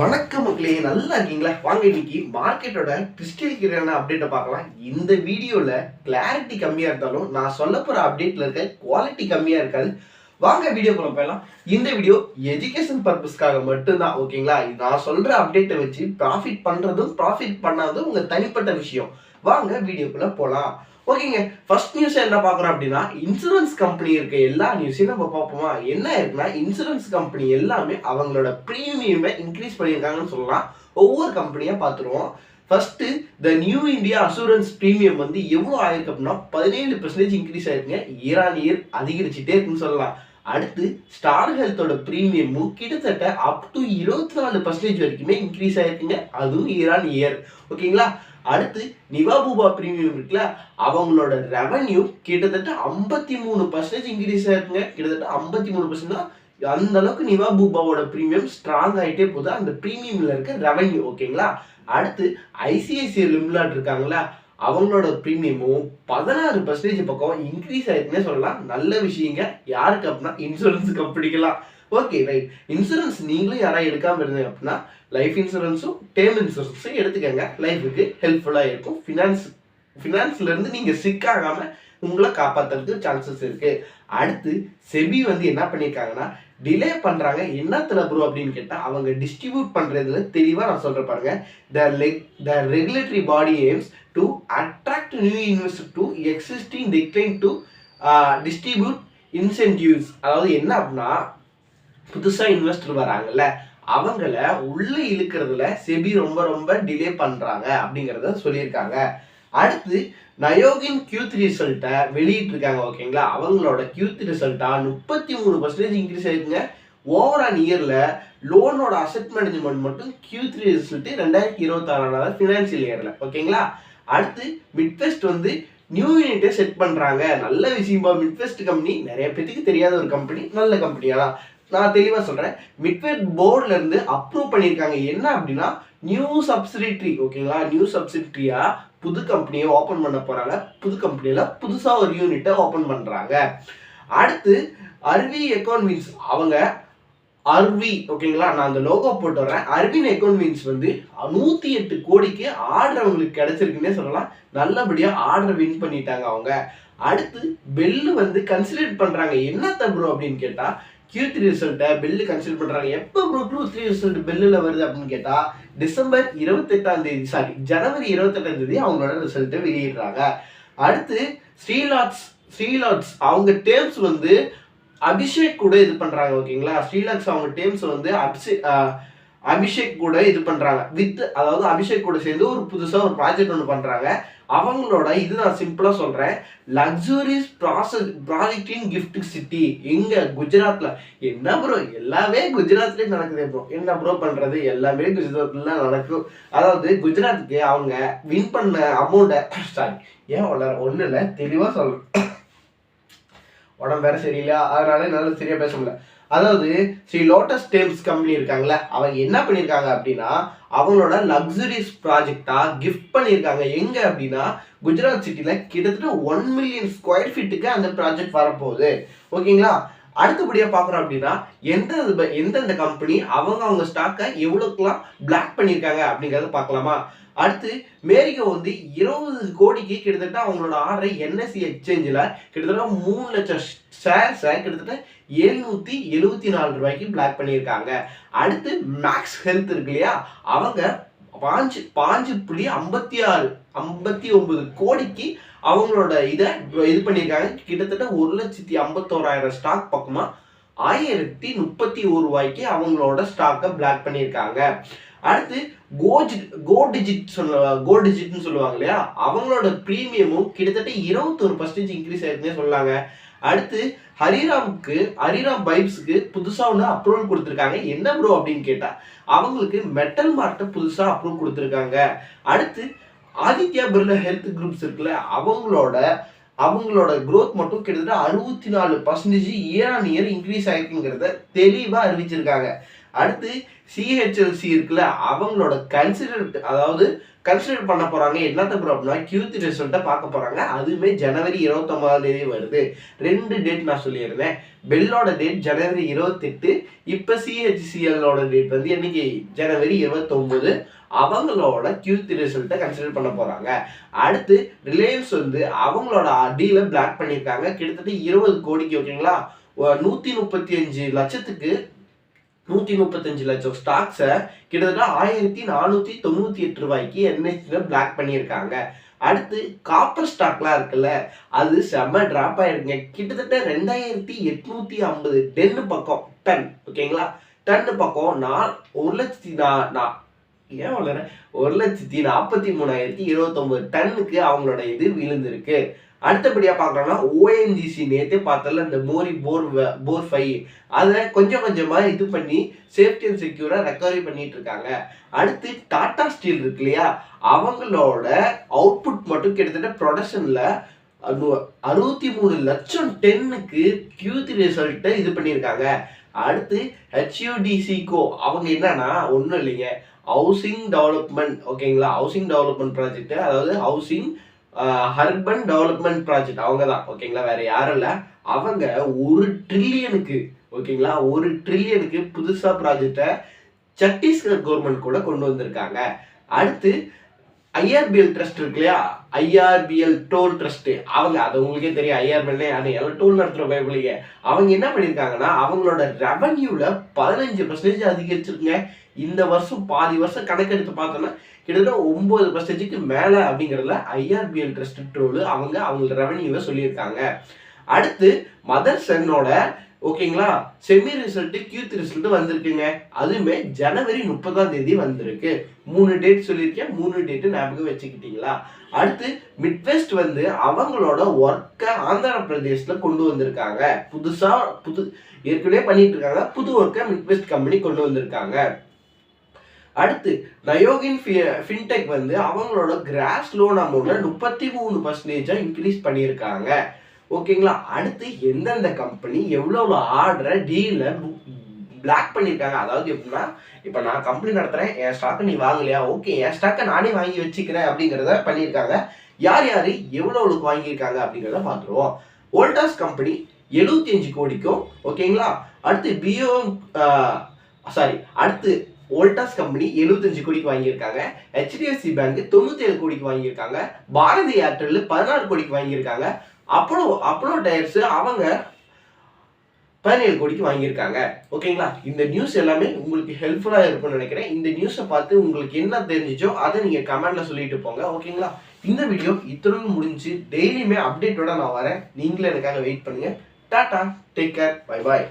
வணக்கம் மக்களே நல்லா இருக்கீங்களா? வாங்க இன்னைக்கு மார்க்கெட்டோட கிறிஸ்டலிக்கான அப்டேட்டை பார்க்கலாம். இந்த வீடியோவில் கிளாரிட்டி கம்மியாக இருந்தாலும் நான் சொல்ல போகிற அப்டேட்டில் இருக்க குவாலிட்டி கம்மியாக இருக்காது. வாங்க வீடியோக்குள்ள போயிடலாம். இந்த வீடியோ எஜுகேஷன் பர்பஸ்க்காக மட்டும்தான் ஓகேங்களா நான் சொல்கிற அப்டேட்டை வச்சு ப்ராஃபிட் பண்ணுறதும் ப்ராஃபிட் பண்ணாததும் உங்கள் தனிப்பட்ட விஷயம். வாங்க வீடியோக்குள்ளே போகலாம் ஓகேங்க ஃபர்ஸ்ட் நியூஸ் என்ன பார்க்குறோம் அப்படின்னா இன்சூரன்ஸ் கம்பெனி இருக்க எல்லா நியூஸையும் நம்ம பார்ப்போமா? என்ன இருக்குன்னா இன்சூரன்ஸ் கம்பெனி எல்லாமே அவங்களோட ப்ரீமியமை இன்க்ரீஸ் பண்ணியிருக்காங்கன்னு சொல்லலாம். ஒவ்வொரு கம்பெனியாக பார்த்துருவோம். First the new India assurance premium வந்து எவ்வளோ ஆயிருக்கு அப்படின்னா பதினேழு பெர்சன்டேஜ் இன்க்ரீஸ் ஆயிருக்குங்க. இயர் ஆன் இயர் அதிகரிச்சுட்டே இருக்குன்னு சொல்லலாம். அடுத்து ஸ்டார் ஹெல்த்தோட ப்ரீமியமும் கிட்டத்தட்ட அப் டு இருபத்தி நாலு பர்சன்டேஜ் வரைக்குமே இன்க்ரீஸ் ஆயிருக்குங்க. அதுவும் இயர் ஆன் இயர் ஓகேங்களா? அடுத்து நிவாபூபா ப்ரீமியம் இருக்குல்ல அவங்களோட ரெவன்யூ கிட்டத்தட்ட ஐம்பத்தி மூணு பர்சன்டேஜ் இன்க்ரீஸ் ஆயிருக்குங்க. கிட்டத்தட்ட ஐம்பத்தி மூணு பர்சன்ட் அந்த அளவுக்கு நிவாபூபாவோட ப்ரீமியம் ஸ்ட்ராங் ஆகிட்டே போகுது. அந்த ப்ரீமியமில் இருக்க ரெவன்யூ ஓகேங்களா? அடுத்து ஐசிஐசிஐ லிம்லாட் இருக்காங்களா அவங்களோட ப்ரீமியமும் பதினாறு பர்சன்டேஜ் பக்கம் இன்க்ரீஸ் ஆயிருக்குன்னே சொல்லலாம். நல்ல விஷயங்க. யாருக்கு அப்படின்னா இன்சூரன்ஸ் கம்பெனிக்கலாம் ஓகே ரைட் இன்சூரன்ஸ் நீங்களும் யாராவது எடுக்காமல் இருந்தீங்க அப்படின்னா லைஃப் இன்சூரன்ஸும் டேர்ம் இன்சூரன்ஸும் எடுத்துக்கங்க. லைஃபுக்கு ஹெல்ப்ஃபுல்லாக இருக்கும். ஃபினான்ஸ் ஃபினான்ஸ்லேருந்து நீங்கள் சிக் ஆகாமல் உங்களை காப்பாற்றுறதுக்கு சான்சஸ் இருக்குது அடுத்து செபி வந்து என்ன பண்ணியிருக்காங்கன்னா டிலே பண்ணுறாங்க என்னத்தில் ப்ரோ அப்படின்னு கேட்டால் அவங்க டிஸ்ட்ரிபியூட் பண்ணுறதுல தெளிவாக நான் சொல்கிற பாருங்க. The leg the regulatory body aims to attract new investor to existing decline to distribute incentives அதாவது என்ன அப்படின்னா புதுசாக இன்வெஸ்டர் வராங்கல்ல அவங்கள உள்ளே இழுக்கிறதுல செபி ரொம்ப ரொம்ப டிலே பண்ணுறாங்க அப்படிங்கிறத சொல்லியிருக்காங்க. அடுத்து நயோகின் Q3 த்ரீ ரிசல்ட்டை வெளியிட்டிருக்காங்க ஓகேங்களா? அவங்களோட Q3 த்ரீ முப்பத்தி மூணு பர்சன்டேஜ் இன்க்ரீஸ் ஆயிருக்குங்க. ஓவர் ஆன் இயரில் லோனோட அசெட் மேனேஜ்மெண்ட் மட்டும் கியூ த்ரீ ரிசல்ட்டு ரெண்டாயிரத்தி இருபத்தாறாவது ஃபினான்சியல் இயரில் ஓகேங்களா? அடுத்து மிட்வெஸ்ட் வந்து நியூ யூனிட்டை செட் பண்ணுறாங்க நல்ல விஷயமா மிட்வெஸ்ட் கம்பெனி நிறைய பேத்துக்கு தெரியாத ஒரு கம்பெனி நல்ல கம்பெனியாக தான். நான் தெளிவாக சொல்கிறேன் மிட்வெட் போர்டிலேருந்து அப்ரூவ் பண்ணியிருக்காங்க என்ன அப்படின்னா நியூ சப்சிடிட்ரி ஓகேங்களா நியூ சப்சிடரியாக புது கம்பெனியை ஓப்பன் பண்ண போகிறாங்க புது கம்பெனியில் புதுசாக ஒரு யூனிட்டை ஓப்பன் பண்ணுறாங்க அடுத்து அர்வி எக்கானமிஸ் அவங்க அர்வி ஓகேங்களா நான் அந்த லோகோ போட்டு வரேன் அர்வின் எக்கான்மிக்ஸ் வந்து நூற்றி எட்டு கோடிக்கு ஆர்டர் அவங்களுக்கு கிடைச்சிருக்குன்னே சொல்லலாம். நல்லபடியாக ஆர்டர் வின் பண்ணிட்டாங்க அவங்க. அடுத்து பெல்லு வந்து கன்சிடர் பண்ணுறாங்க என்ன ப்ரோ அப்படின்னு கேட்டால் கியூ த்ரீ ரிசல்ட்டை பெல்லு கன்சிடர் பண்ணுறாங்க எப்போ ப்ரோ டூ த்ரீ ரிசல்ட் பெல்லில் வருது அப்படின்னு கேட்டால் டிசம்பர் இருபத்தெட்டாம் தேதி சாரி ஜனவரி இருபத்தெட்டாம் தேதி அவங்களோட ரிசல்ட்டை வெளியிடுறாங்க. அடுத்து ஸ்ரீலாட்ஸ் ஸ்ரீலாட்ஸ் அவங்க டேம்ஸ் வந்து அபிஷேக் கூட இது பண்ணுறாங்க ஓகேங்களா ஸ்ரீலாட்ஸ் அவங்க டேம்ஸ் வந்து அபிஷேக் அபிஷேக் கூட இது பண்றாங்க. வித் அதாவது அபிஷேக் கூட சேர்ந்து ஒரு புதுசா ஒரு ப்ராஜெக்ட் ஒன்று பண்றாங்க. அவங்களோட இது நான் சிம்பிளா சொல்றேன். லக்ஸுரிஸ் ப்ராசஸ் ப்ராஜெக்டின் கிஃப்ட் சிட்டி எங்க? குஜராத்ல. என்ன ப்ரோ எல்லாமே குஜராத்லயே நடக்குது ப்ரோ என்ன ப்ரோ பண்றது? எல்லாமே குஜராத்ல நடக்கும். அதாவது குஜராத்துக்கு அவங்க வின் பண்ண அமௌண்ட்டை சாரி ஏன் வளர ஒன்றும் இல்லை தெளிவாக சொல்றேன். உடம்பு வேற சரியில்லை அதனால என்னால் சரியா பேச முடியல. அதாவது ஸ்ரீ லோட்டஸ் டேம்ஸ் கம்பெனி இருக்காங்களே அவங்க என்ன பண்ணியிருக்காங்க அப்படின்னா அவங்களோட லக்ஸுரிஸ் ப்ராஜெக்டா கிஃப்ட் பண்ணியிருக்காங்க. எங்க அப்படின்னா குஜராத் சிட்டியில் கிட்டத்தட்ட ஒன் மில்லியன் ஸ்கொயர் ஃபீட்டுக்கு அந்த ப்ராஜெக்ட் வரப்போகுது. ஓகேங்களா? அடுத்தபடியாக பார்க்குறோம் அப்படின்னா எந்த எந்தெந்த கம்பெனி அவங்க அவங்க ஸ்டாக்கை எவ்வளோக்கெல்லாம் பிளாக் பண்ணியிருக்காங்க அப்படிங்கிறத பார்க்கலாமா? அடுத்து மேரிகோ வந்து இருபது கோடிக்கு கிட்டத்தட்ட அவங்களோட ஆர்டரை என்எஸ்சி எக்ஸ்சேஞ்சில் கிட்டத்தட்ட மூணு லட்சம் ஷேர்ஸை கிட்டத்தட்ட எழுநூத்தி எழுபத்தி நாலு ரூபாய்க்கு பிளாக் பண்ணியிருக்காங்க. அடுத்து மேக்ஸ் ஹெல்த் இருக்கு இல்லையா? அவங்க பாஞ்சு பாஞ்சு புள்ளி ஐம்பத்தி ஆறு ஐம்பத்தி ஒன்பது கோடிக்கு அவங்களோட இதை இது பண்ணியிருக்காங்க. கிட்டத்தட்ட ஒரு லட்சத்தி ஐம்பத்தோராயிரம் ஸ்டாக் பக்கமா ஆயிரத்தி முப்பத்தி ஒரு ரூபாய்க்கு அவங்களோட ஸ்டாக்கை பிளாக் பண்ணியிருக்காங்க. அடுத்து கோஜி கோ டிஜிட் சொல்ல கோ டிஜிட்னு சொல்லுவாங்க இல்லையா? அவங்களோட ப்ரீமியமும் கிட்டத்தட்ட இருபத்தொரு பர்சன்டேஜ் இன்க்ரீஸ் ஆயிருக்குன்னே சொல்லாங்க. அடுத்து ஹரிராம்க்கு ஹரிராம் பைப்ஸுக்கு புதுசாக ஒன்று அப்ரூவல் கொடுத்துருக்காங்க. என்ன ப்ரோ அப்படின்னு கேட்டால் அவங்களுக்கு மெட்டல் மார்ட்டை புதுசாக அப்ரூவ் கொடுத்துருக்காங்க. அடுத்து ஆதித்யா பிர்லா ஹெல்த் குரூப்ஸ் இருக்குல்ல அவங்களோட அவங்களோட க்ரோத் மட்டும் கிட்டத்தட்ட அறுபத்தி நாலு percentage year on year increase ஆயிருக்குங்கிறத தெளிவாக அறிவிச்சிருக்காங்க. அடுத்து சிஹெச்எல்சி இருக்குல்ல அவங்களோட கன்சிடர் அதாவது கன்சிடர் பண்ண போறாங்க. என்னத்த ப்ராப்ளம்னா கியூத்தி ரிசல்ட்டை பார்க்க போறாங்க. அதுவுமே ஜனவரி இருபத்தொன்பதாம் தேதி வருது. ரெண்டு டேட் நான் சொல்லியிருந்தேன். பெல்லோட டேட் ஜனவரி இருபத்தெட்டு. இப்போ சிஹெச்சிஎல்லோட டேட் வந்து என்னைக்கு? ஜனவரி இருபத்தொம்போது. அவங்களோட கியூத்தி ரிசல்ட்டை கன்சிடர் பண்ண போறாங்க. அடுத்து ரிலையன்ஸ் வந்து அவங்களோட டீலை பிளாக் பண்ணியிருக்காங்க. கிட்டத்தட்ட இருபது கோடிக்கு ஓகேங்களா நூற்றி முப்பத்தி அஞ்சு லட்சத்துக்கு நூத்தி முப்பத்தஞ்சு லட்சம் ஸ்டாக்ஸை கிட்டத்தட்ட ஆயிரத்தி நானூத்தி தொண்ணூத்தி எட்டு ரூபாய்க்கு என்எஸ்சில பிளாக் பண்ணியிருக்காங்க. அடுத்து காப்பர் ஸ்டாக்லாம் இருக்குல்ல அது செம்ம டிராப் ஆயிருக்குங்க கிட்டத்தட்ட ரெண்டாயிரத்தி எட்நூத்தி ஐம்பது டென்னு பக்கம் டன் ஓகேங்களா டன்னு பக்கம் நான் ஒரு லட்சத்தி நா- நான் ஏன் வளர ஒரு லட்சத்தி நாற்பத்தி மூணாயிரத்தி இருபத்தொம்பது டன்னுக்கு அவங்களோட இது விழுந்திருக்கு. அடுத்தபடியாக பார்க்கறோம்னா ஓஎன்ஜிசி நேற்று பார்த்தல இந்த மோரி போர் வ- போர் ஃபை அதை கொஞ்சம் கொஞ்சமாக இது பண்ணி சேஃப்டி அண்ட் செக்யூராக ரெக்கவரி பண்ணிட்டு இருக்காங்க. அடுத்து டாடா ஸ்டீல் இருக்கு இல்லையா? அவங்களோட அவுட்புட் மட்டும் கிட்டத்தட்ட ப்ரொடக்ஷனில் அறுபத்தி மூணு லட்சம் டென்னுக்கு கியூத்தி ரிசல்ட்டை இது பண்ணியிருக்காங்க. அடுத்து ஹெச்யூடிசிகோ அவங்க என்னன்னா ஒன்றும் இல்லைங்க. ஹவுசிங் டெவலப்மெண்ட் ஓகேங்களா ஹவுசிங் டெவலப்மெண்ட் ப்ராஜெக்ட் அதாவது ஹவுசிங் ஹர்பன் டெவலப்மெண்ட் ப்ராஜெக்ட். அவங்க தான் ஓகேங்களா? வேற யாரும் இல்லை. அவங்க ஒரு ட்ரில்லியனுக்கு ஓகேங்களா? ஒரு ட்ரில்லியனுக்கு புதுசாக ப்ராஜெக்டை சத்தீஸ்கர் கவர்மெண்ட் கூட கொண்டு வந்திருக்காங்க. அடுத்து ஐஆர்பிஎல் ட்ரஸ்ட் இருக்கு இல்லையா? ஐஆர்பிஎல் டோல் ட்ரஸ்ட் அவங்க அது உங்களுக்கே தெரியும். ஐஆர்பிஎல்னே அது எல்லாம் டோல் நடத்துகிற பயப்பிள்ளைங்க அவங்க என்ன பண்ணியிருக்காங்கன்னா அவங்களோட ரெவன்யூவில் பதினஞ்சு பர்சன்டேஜ் அதிகரிச்சிருக்குங்க. இந்த வருஷம் பாதி வருஷம் கணக்கெடுத்து பார்த்தோன்னா கிட்டத்தட்ட ஒன்பது பர்சன்டேஜுக்கு மேலே அப்படிங்கிறதுல ஐஆர்பிஎல் ட்ரஸ்ட் ட்ரோலு அவங்க அவங்களோட ரெவன்யூவை சொல்லியிருக்காங்க. அடுத்து மதர் சன்னோட ஓகேங்களா செமி ரிசல்ட் கியூத் ரிசல்ட் வந்திருக்குங்க. அதுவுமே ஜனவரி முப்பதாம் தேதி வந்திருக்கு. மூணு டேட் சொல்லியிருக்கேன். மூணு டேட்டு ஞாபகம் வச்சுக்கிட்டீங்களா? அடுத்து மிட்வெஸ்ட் வந்து அவங்களோட ஒர்க்கை ஆந்திர பிரதேஷ்ல கொண்டு வந்திருக்காங்க. புதுசா புது ஏற்கனவே பண்ணிட்டு இருக்காங்க. புது ஒர்க்கை மிட்வெஸ்ட் கம்பெனி கொண்டு வந்திருக்காங்க. அடுத்து நயோகின் ஃபின்டெக் வந்து அவங்களோட கிராஸ் லோன் அமௌண்ட்டை முப்பத்தி மூணு பர்சன்டேஜாக இன்க்ரீஸ் பண்ணியிருக்காங்க. ஓகேங்களா? அடுத்து எந்தெந்த கம்பெனி எவ்வளோ ஆர்டரை டீல பிளாக் பண்ணியிருக்காங்க? அதாவது எப்படின்னா இப்போ நான் கம்பெனி நடத்துகிறேன் என் ஸ்டாக்கை நீ வாங்கலையா? ஓகே என் ஸ்டாக்கை நானே வாங்கி வச்சுக்கிறேன் அப்படிங்கிறத பண்ணியிருக்காங்க. யார் யார் எவ்வளோவுக்கு வாங்கியிருக்காங்க அப்படிங்கிறத பார்த்துருவோம். வோல்டாஸ் கம்பெனி எழுபத்தி அஞ்சு கோடிக்கும் ஓகேங்களா? அடுத்து பிஓ சாரி அடுத்து வோல்டாஸ் கம்பெனி 75 கோடிக்கு வாங்கியிருக்காங்க. ஹெச்டிஎஃப்சி பேங்க் தொண்ணூத்தி ஏழு கோடிக்கு வாங்கியிருக்காங்க. பாரதி ஏர்டெல் பதினாறு கோடிக்கு வாங்கியிருக்காங்க. அப்போலோ அப்போலோ டயர்ஸ் அவங்க பதினேழு கோடிக்கு வாங்கியிருக்காங்க. ஓகேங்களா? இந்த நியூஸ் எல்லாமே உங்களுக்கு ஹெல்ப்ஃபுல்லாக இருக்கும்னு நினைக்கிறேன். இந்த நியூஸை பார்த்து உங்களுக்கு என்ன தெரிஞ்சிச்சோ அதை நீங்கள் கமெண்ட்ல சொல்லிட்டு போங்க. ஓகேங்களா? இந்த வீடியோ இத்தனை முடிஞ்சு டெய்லியுமே அப்டேட்டோட நான் வரேன். நீங்களும் எனக்காக வெயிட் பண்ணுங்க. Ta ta. Take care bye bye